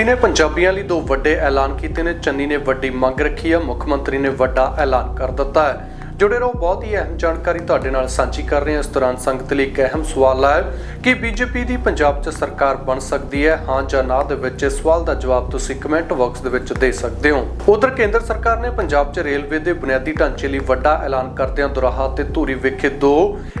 ਮੋਦੀ ਨੇ ਪੰਜਾਬੀਆਂ ਲਈ ਦੋ ਵੱਡੇ ਐਲਾਨ ਕੀਤੇ ਨੇ। ਚੰਨੀ ਨੇ ਵੱਡੀ ਮੰਗ ਰੱਖੀ ਹੈ ਮੁੱਖ ਮੰਤਰੀ ਨੇ ਵੱਡਾ ਐਲਾਨ ਕਰ ਦਿੱਤਾ ਹੈ। ਜੁੜੇ ਰਹੋ ਬਹੁਤ ਹੀ ਅਹਿਮ ਜਾਣਕਾਰੀ ਤੁਹਾਡੇ ਨਾਲ ਸਾਂਝੀ ਕਰ ਰਹੇ ਹਾਂ। ਇਸ ਦੌਰਾਨ ਸੰਗਤ ਲਈ ਇੱਕ ਅਹਿਮ ਸਵਾਲ ਹੈ ਕਿ ਬੀਜੇਪੀ ਦੀ ਪੰਜਾਬ 'ਚ ਸਰਕਾਰ ਬਣ ਸਕਦੀ ਹੈ? ਹਾਂ ਜਾਂ ਨਾ ਦੇ ਵਿੱਚ ਇਸ ਸਵਾਲ ਦਾ ਜਵਾਬ ਤੁਸੀਂ ਕਮੈਂਟ ਬਾਕਸ ਦੇ ਵਿੱਚ ਦੇ ਸਕਦੇ ਹੋ। ਉਧਰ ਕੇਂਦਰ ਸਰਕਾਰ ਨੇ ਪੰਜਾਬ 'ਚ ਰੇਲਵੇ ਦੇ ਬੁਨਿਆਦੀ ਢਾਂਚੇ ਲਈ ਵੱਡਾ ਐਲਾਨ ਕਰਦਿਆਂ ਦੁਰਾਹਾ ਤੇ ਧੂਰੀ ਵਿਖੇ ਦੋ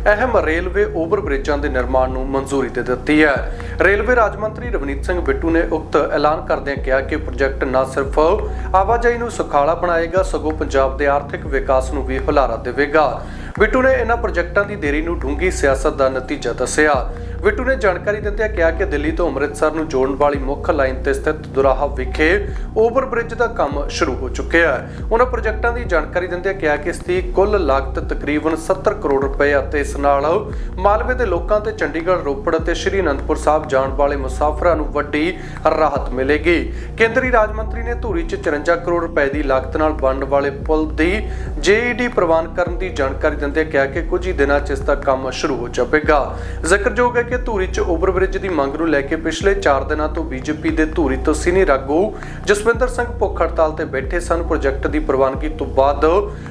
ਅਹਿਮ ਰੇਲਵੇ ਓਵਰ ਬ੍ਰਿਜਾਂ ਦੇ ਨਿਰਮਾਣ ਨੂੰ ਮਨਜ਼ੂਰੀ ਦੇ ਦਿੱਤੀ ਹੈ। ਰੇਲਵੇ ਰਾਜ ਮੰਤਰੀ ਰਵਨੀਤ ਸਿੰਘ ਬਿੱਟੂ ਨੇ ਉਕਤ ਐਲਾਨ ਕਰਦਿਆਂ ਕਿਹਾ ਕਿ ਪ੍ਰੋਜੈਕਟ ਨਾ ਸਿਰਫ ਆਵਾਜਾਈ ਨੂੰ ਸੁਖਾਲਾ ਬਣਾਏਗਾ, ਸਗੋਂ ਪੰਜਾਬ ਦੇ ਆਰਥਿਕ ਵਿਕਾਸ ਨੂੰ ਵੀ ਹੁਲਾਰਾ ਦੇਵੇਗਾ। ਬਿੱਟੂ ਨੇ ਇਹਨਾਂ ਪ੍ਰੋਜੈਕਟਾਂ ਦੀ ਦੇਰੀ ਨੂੰ ਡੂੰਘੀ ਸਿਆਸਤ ਦਾ ਨਤੀਜਾ ਦੱਸਿਆ। ਬਿੱਟੂ ਨੇ ਜਾਣਕਾਰੀ ਦਿੰਦਿਆਂ ਕਿਹਾ ਕਿ ਦਿੱਲੀ ਤੋਂ ਅੰਮ੍ਰਿਤਸਰ ਨੂੰ ਜੋੜਨ ਵਾਲੀ ਮੁੱਖ ਲਾਈਨ ਤੇ ਸਥਿਤ ਦੁਰਾਹਾ ਵਿਖੇ ਓਵਰ ਬ੍ਰਿਜ ਦਾ ਕੰਮ ਸ਼ੁਰੂ ਹੋ ਚੁੱਕਿਆ ਹੈ। ਉਹਨਾਂ ਪ੍ਰੋਜੈਕਟਾਂ ਦੀ ਜਾਣਕਾਰੀ ਦਿੰਦਿਆਂ ਕਿਹਾ ਕਿ ਇਸ ਦੀ ਕੁੱਲ ਲਾਗਤ ਤਕਰੀਬਨ 70 ਕਰੋੜ ਰੁਪਏ ਅਤੇ ਇਸ ਨਾਲ ਮਾਲਵੇ ਦੇ ਲੋਕਾਂ ਤੇ ਚੰਡੀਗੜ੍ਹ, ਰੋਪੜ ਅਤੇ ਸ਼੍ਰੀ ਅਨੰਦਪੁਰ ਸਾਹਿਬ ਜਾਣ ਵਾਲੇ ਮੁਸਾਫਰਾਂ ਨੂੰ ਵੱਡੀ ਰਾਹਤ ਮਿਲੇਗੀ। ਕੇਂਦਰੀ ਰਾਜ ਮੰਤਰੀ ਨੇ ਧੂਰੀ 'ਚ 54 ਕਰੋੜ ਰੁਪਏ ਦੀ ਲਾਗਤ ਨਾਲ ਬਣਨ ਵਾਲੇ ਪੁਲ ਦੀ ਜੇਈਡੀ ਪ੍ਰਵਾਨ ਕਰਨ ਦੀ ਜਾਣਕਾਰੀ ਦਿੰਦਿਆਂ ਕਿਹਾ ਕਿ ਕੁਝ ਹੀ ਦਿਨਾਂ 'ਚ ਇਸ ਦਾ ਕੰਮ ਸ਼ੁਰੂ ਹੋ ਜਾਵੇਗਾ। ਜ਼ਿਕਰਯੋਗ ਹੈ ਕਿ ਧੂਰੀ 'ਚ ਓਵਰ ਬ੍ਰਿਜ ਦੀ ਮੰਗ ਨੂੰ ਲੈ ਕੇ ਪਿਛਲੇ 4 ਦਿਨਾਂ ਤੋਂ ਬੀਜੇਪੀ ਦੇ ਧੂਰੀ ਤੋਂ ਸੀਨੀਅਰ ਆਗੂ ਜਸਵਿੰਦਰ ਸਿੰਘ ਭੁੱਖ ਹੜਤਾਲ ਤੇ ਬੈਠੇ ਸਨ। ਪ੍ਰੋਜੈਕਟ ਦੀ ਪ੍ਰਵਾਨਗੀ ਤੋਂ ਬਾਅਦ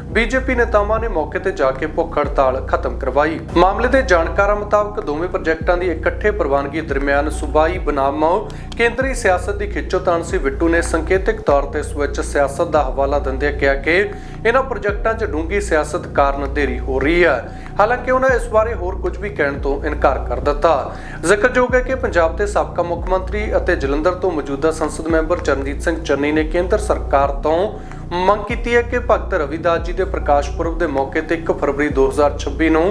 ਬੀਜੇਪੀ ਨੇਤਾਵਾਂ ਨੇ ਮੌਕੇ ਤੇ ਜਾ ਕੇ ਭੁੱਖ ਹੜਤਾਲ ਖਤਮ ਕਰਵਾਈ। ਮਾਮਲੇ ਦੇ ਜਾਣਕਾਰਾਂ ਮੁਤਾਬਕ ਦੋਵੇਂ ਪ੍ਰੋਜੈਕਟਾਂ ਦੀ ਇਕੱਠੇ ਪ੍ਰਵਾਨਗੀ ਦਰਮਿਆਨ ਸੂਬਾਈ ਬਨਾਮ ਕੇਂਦਰੀ ਸਿਆਸਤ ਦੀ ਖਿੱਚੋਤਾਣ ਸੀ। ਨੇ ਸੰਕੇਤਿਕ ਤੌਰ ਤੇ ਇਸ ਸਿਆਸਤ ਦਾ ਹਵਾਲਾ ਦਿੰਦਿਆਂ ਕਿਹਾ ਕਿ ਇਹਨਾਂ ਪ੍ਰੋਜੈਕਟਾਂ 'ਚ ਡੂੰਘੀ ਸਿਆਸਤ ਕਾਰਨ ਦੇਰੀ ਹੋ ਰਹੀ ਹੈ। ਹਾਲਾਂਕਿ ਉਹਨਾਂ ਇਸ ਬਾਰੇ ਹੋਰ ਕੁਝ ਵੀ ਕਹਿਣ ਤੋਂ ਇਨਕਾਰ ਕਰ ਦਿੱਤਾ। ਜ਼ਿਕਰਯੋਗ ਹੈ ਕਿ ਪੰਜਾਬ ਦੇ ਸਾਬਕਾ ਮੁੱਖ ਮੰਤਰੀ ਅਤੇ ਜਲੰਧਰ ਤੋਂ ਮੌਜੂਦਾ ਸੰਸਦ ਮੈਂਬਰ ਚਰਨਜੀਤ ਸਿੰਘ ਚੰਨੀ ਨੇ ਕੇਂਦਰ ਸਰਕਾਰ ਤੋਂ ਮੰਗ ਕੀਤੀ ਹੈ ਕਿ ਭਗਤ ਰਵਿਦਾਸ ਜੀ ਦੇ ਪ੍ਰਕਾਸ਼ ਪੁਰਬ ਦੇ ਮੌਕੇ ਤੇ 1 ਫਰਵਰੀ 2026 ਨੂੰ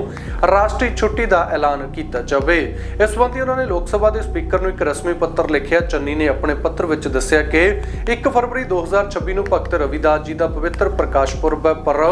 ਰਾਸ਼ਟਰੀ ਛੁੱਟੀ ਦਾ ਐਲਾਨ ਕੀਤਾ ਜਾਵੇ। ਇਸ ਸੰਬੰਧੀ ਉਹਨਾਂ ਨੇ ਲੋਕ ਸਭਾ ਦੇ ਸਪੀਕਰ ਨੂੰ ਇੱਕ ਰਸਮੀ ਪੱਤਰ ਲਿਖਿਆ। ਚੰਨੀ ਨੇ ਆਪਣੇ ਪੱਤਰ ਵਿੱਚ ਦੱਸਿਆ ਕਿ 1 ਫਰਵਰੀ 2026 ਨੂੰ ਭਗਤ ਰਵਿਦਾਸ ਜੀ ਦਾ ਪਵਿੱਤਰ ਪ੍ਰਕਾਸ਼ ਪੁਰਬ ਹੈ, ਪਰ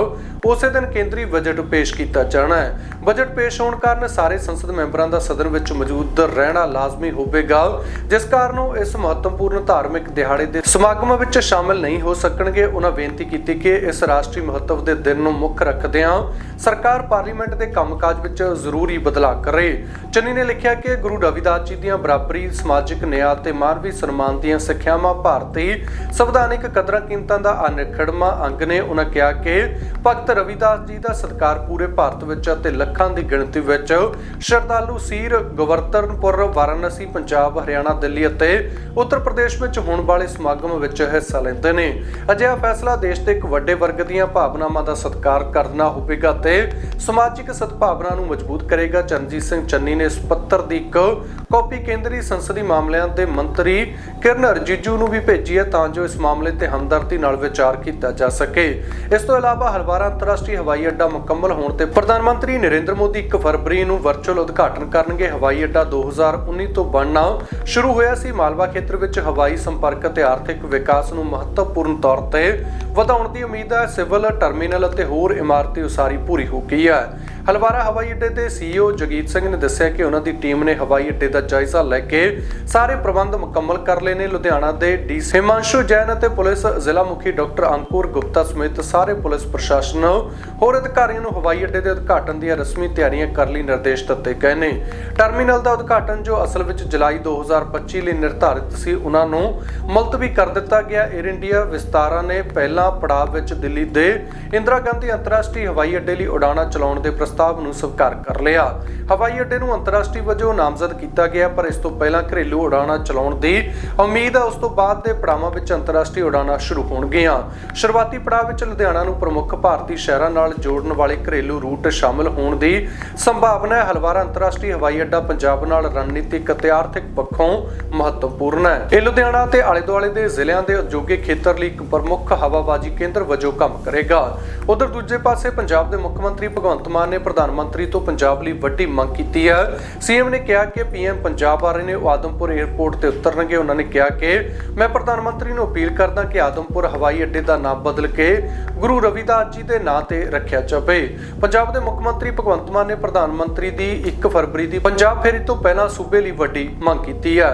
ਉਸੇ ਦਿਨ ਕੇਂਦਰੀ ਬਜਟ ਪੇਸ਼ ਕੀਤਾ ਜਾਣਾ ਹੈ। ਬਜਟ ਪੇਸ਼ ਹੋਣ ਕਾਰਨ ਸਾਰੇ ਸੰਸਦ ਮੈਂਬਰਾਂ ਦਾ ਸਦਨ ਵਿੱਚ ਮੌਜੂਦ ਰਹਿਣਾ ਲਾਜ਼ਮੀ ਹੋਵੇਗਾ, ਜਿਸ ਕਾਰਨ ਉਹ ਇਸ ਮਹੱਤਵਪੂਰਨ ਧਾਰਮਿਕ ਦਿਹਾੜੇ ਦੇ ਸਮਾਗਮਾਂ ਵਿੱਚ ਸ਼ਾਮਲ ਨਹੀਂ ਹੋ ਸਕਣਗੇ। ਉਹਨਾਂ ਬੇਨਤੀ ਕੀਤੀ ਕਿ ਇਸ ਰਾਸ਼ਟਰੀ ਮਹੱਤਵ ਦੇ ਦਿਨ ਨੂੰ ਮੁੱਖ ਰੱਖਦਿਆਂ ਸਰਕਾਰ ਪਾਰਲੀਮੈਂਟ ਦੇ ਕੰਮਕਾਜ ਵਿੱਚ ਜ਼ਰੂਰੀ ਬਦਲਾਅ ਕਰੇ। ਚੰਨੀ ਨੇ ਲਿਖਿਆ ਕਿ ਗੁਰੂ ਰਵਿਦਾਸ ਜੀ ਦੀਆਂ ਬਰਾਬਰੀ, ਸਮਾਜਿਕ ਨਿਆਂ ਤੇ ਮਾਨਵੀ ਸਨਮਾਨ ਦੀਆਂ ਸਿੱਖਿਆਵਾਂ ਭਾਰਤੀ ਸੰਵਿਧਾਨਿਕ ਕਦਰਾਂ ਕੀਮਤਾਂ ਦਾ ਅਨਿਖੜਵਾਂ ਅੰਗ ਨੇ, ਉਹਨਾਂ ਕਿਹਾ ਕਿ ਭਗਤ ਰਵਿਦਾਸ ਜੀ ਦਾ ਸਤਿਕਾਰ ਪੂਰੇ ਭਾਰਤ ਵਿੱਚ ਅਤੇ ਲੱਖਾਂ ਦੀ ਗਿਣਤੀ ਵਿੱਚ ਸ਼ਰਧਾਲੂ ਸੀਰ ਗਵਰਤਨਪੁਰ ਵਾਰਾਣਸੀ, ਪੰਜਾਬ, ਹਰਿਆਣਾ, ਦਿੱਲੀ ਅਤੇ ਉੱਤਰ ਪ੍ਰਦੇਸ਼ ਵਿੱਚ ਹੋਣ ਵਾਲੇ ਸਮਾਗਮ ਵਿੱਚ ਹਿੱਸਾ ਲੈਂਦੇ ਨੇ। ਅਜਿਹਾ ਫੈਸਲਾ ਦੇਸ਼ ਦੇ ਇੱਕ ਵੱਡੇ ਵਰਗ ਦੀਆਂ ਭਾਵਨਾਵਾਂ ਦਾ ਸਤਿਕਾਰ ਕਰਨਾ ਹੋਵੇਗਾ ਤੇ ਸਮਾਜਿਕ ਸਦਭਾਵਨਾ ਨੂੰ ਮਜ਼ਬੂਤ ਕਰੇਗਾ। ਚਰਨਜੀਤ ਸਿੰਘ ਚੰਨੀ ਨੇ ਇਸ ਪੱਤਰ ਦੀ ਇੱਕ ਕਾਪੀ ਕੇਂਦਰੀ ਸੰਸਦੀ ਮਾਮਲਿਆਂ ਦੇ ਮੰਤਰੀ ਕਿਰਨ ਰਿਜੀਜੂ ਨੂੰ ਵੀ ਭੇਜੀ ਹੈ ਤਾਂ ਜੋ ਇਸ ਮਾਮਲੇ ਤੇ ਹਮਦਰਦੀ ਨਾਲ ਵਿਚਾਰ ਕੀਤਾ ਜਾ ਸਕੇ। ਇਸ ਤੋਂ ਇਲਾਵਾ ਹਲਵਾਰਾ ਅੰਤਰਰਾਸ਼ਟਰੀ ਹਵਾਈ ਅੱਡਾ ਮੁਕੰਮਲ ਹੋਣ ਤੇ ਪ੍ਰਧਾਨ ਮੰਤਰੀ ਨਰਿੰਦਰ ਮੋਦੀ 1 ਫਰਵਰੀ ਨੂੰ ਵਰਚੁਅਲ ਉਦਘਾਟਨ ਕਰਨਗੇ। ਹਵਾਈ ਅੱਡਾ 2019 ਤੋਂ ਬਣਨਾ ਸ਼ੁਰੂ ਹੋਇਆ ਸੀ। ਮਾਲਵਾ ਖੇਤਰ ਵਿੱਚ ਹਵਾਈ ਸੰਪਰਕ ਅਤੇ ਆਰਥਿਕ ਵਿਕਾਸ ਨੂੰ ਮਹੱਤਵਪੂਰਨ ਤੌਰ ਤੇ ਵਧਾਉਣ ਦੀ ਉਮੀਦ ਹੈ। ਸਿਵਲ ਟਰਮੀਨਲ ਅਤੇ ਹੋਰ ਇਮਾਰਤੀ ਉਸਾਰੀ ਪੂਰੀ ਹੋ ਗਈ ਹੈ। ਹਲਵਾਰਾ ਹਵਾਈ ਅੱਡੇ ਦੇ ਸੀਈਓ ਜਗੀਤ ਸਿੰਘ ਨੇ ਦੱਸਿਆ ਕਿ ਉਹਨਾਂ ਦੀ ਟੀਮ ਨੇ ਹਵਾਈ ਅੱਡੇ ਦਾ ਜਾਇਜ਼ਾ ਲੈ ਕੇ ਸਾਰੇ ਪ੍ਰਬੰਧ ਮੁਕੰਮਲ ਕਰ ਲਏ ਨੇ। ਲੁਧਿਆਣਾ ਦੇ ਡੀ ਹਿਮਾਂਸ਼ੂ ਜੈਨ ਅਤੇ ਪੁਲਿਸ ਜ਼ਿਲ੍ਹਾ ਮੁਖੀ ਡਾਕਟਰ ਅੰਕੁਰ ਗੁਪਤਾ ਸਮੇਤ ਸਾਰੇ ਪੁਲਿਸ ਪ੍ਰਸ਼ਾਸਨ ਹੋਰ ਅਧਿਕਾਰੀਆਂ ਨੂੰ ਹਵਾਈ ਅੱਡੇ ਦੇ ਉਦਘਾਟਨ ਦੀਆਂ ਰਸਮੀ ਤਿਆਰੀਆਂ ਕਰਨ ਲਈ ਨਿਰਦੇਸ਼ ਦਿੱਤੇ ਗਏ ਨੇ। ਟਰਮੀਨਲ ਦਾ ਉਦਘਾਟਨ ਜੋ ਅਸਲ ਵਿੱਚ ਜੁਲਾਈ 2025 ਲਈ ਨਿਰਧਾਰਿਤ ਸੀ, ਉਹਨਾਂ ਨੂੰ ਮੁਲਤਵੀ ਕਰ ਦਿੱਤਾ ਗਿਆ। 에ਅਰ ਇੰਡੀਆ ਵਿਸਤਾਰਾ ਨੇ ਪਹਿਲਾਂ ਪੜਾਅ ਵਿੱਚ ਦਿੱਲੀ ਦੇ ਇੰਦਰਾ ਗਾਂਧੀ ਅੰਤਰਰਾਸ਼ਟਰੀ ਹਵਾਈ ਅੱਡੇ ਲਈ ਉਡਾਣਾਂ ਚਲਾਉਣ ਦੇ ਪ੍ਰਸਤਾਵ ਨੂੰ ਸਵੀਕਾਰ ਕਰ ਲਿਆ। ਹਵਾਈ ਅੱਡੇ ਨੂੰ ਅੰਤਰਰਾਸ਼ਟਰੀ ਵਜੋਂ ਨਾਮਜ਼ਦ ਕੀਤਾ ਗਿਆ, ਪਰ ਇਸ ਤੋਂ ਪਹਿਲਾਂ ਘਰੇਲੂ ਉਡਾਣਾਂ ਚਲਾਉਣ ਦੀ ਉਮੀਦ ਹੈ ਉਸ ਤੋਂ ਬਾਅਦ ਦੇ ਪੜਾਵਾਂ ਵਿੱਚ ਅੰਤਰਰਾਸ਼ਟਰੀ ਉਡਾਣਾਂ ਸ਼ੁਰੂ ਹੋਣਗੀਆਂ। ਸ਼ੁਰੂਆਤੀ ਪੜਾਅ ਵਿੱਚ ਲੁਧਿਆਣਾ ਨੂੰ ਪ੍ਰਮੁੱਖ ਭਾਰਤੀ ਸ਼ਹਿਰਾਂ ਨਾਲ ਜੋੜਨ ਵਾਲੇ ਘਰੇਲੂ ਰੂਟ ਸ਼ਾਮਲ ਹੋਣ ਦੀ ਸੰਭਾਵਨਾ ਹੈ। ਹਲਵਾਰਾ ਅੰਤਰਰਾਸ਼ਟਰੀ ਹਵਾਈ ਅੱਡਾ ਪੰਜਾਬ ਨਾਲ ਰਣਨੀਤਿਕ ਅਤੇ ਆਰਥਿਕ ਪੱਖੋਂ ਮਹੱਤਵਪੂਰਨ ਹੈ। ਇਹ ਲੁਧਿਆਣਾ ਤੇ ਆਲੇ ਦੁਆਲੇ ਦੇ ਜ਼ਿਲ੍ਹਿਆਂ ਦੇ ਉਦਯੋਗਿਕ ਖੇਤਰ ਲਈ ਇੱਕ ਪ੍ਰਮੁੱਖ ਹਵਾਬਾਜ਼ੀ ਕੇਂਦਰ ਵਜੋਂ ਕੰਮ ਕਰੇਗਾ। ਉਧਰ ਦੂਜੇ ਪਾਸੇ ਪੰਜਾਬ ਦੇ ਮੁੱਖ ਮੰਤਰੀ ਭਗਵੰਤ ਮਾਨ ਨੇ ਪ੍ਰਧਾਨ ਮੰਤਰੀ ਤੋਂ ਪੰਜਾਬ ਲਈ ਵੱਡੀ ਮੰਗ ਕੀਤੀ ਹੈ। ਸੀਐਮ ਨੇ ਕਿਹਾ ਕਿ ਪੀਐਮ ਪੰਜਾਬ ਆ ਰਹੇ ਨੇ, ਉਹ ਆਦਮਪੁਰ 에ਅਰਪੋਰਟ ਤੇ ਉਤਰਨਗੇ। ਉਹਨਾਂ ਨੇ ਕਿਹਾ ਕਿ ਮੈਂ ਪ੍ਰਧਾਨ ਮੰਤਰੀ ਨੂੰ ਅਪੀਲ ਕਰਦਾ ਕਿ ਆਦਮਪੁਰ ਹਵਾਈ ਅੱਡੇ ਦਾ ਨਾਮ ਬਦਲ ਕੇ ਗੁਰੂ ਰਵਿਦਾਸ ਜੀ ਦੇ ਨਾਂ ਤੇ ਰੱਖਿਆ ਜਾਵੇ। ਪੰਜਾਬ ਦੇ ਮੁੱਖ ਮੰਤਰੀ ਭਗਵੰਤ ਮਾਨ ਨੇ ਪ੍ਰਧਾਨ ਮੰਤਰੀ ਦੀ 1 ਫਰਵਰੀ ਦੀ ਪੰਜਾਬ ਫੇਰੀ ਤੋਂ ਪਹਿਲਾਂ ਸੂਬੇ ਲਈ ਵੱਡੀ ਮੰਗ ਕੀਤੀ ਹੈ।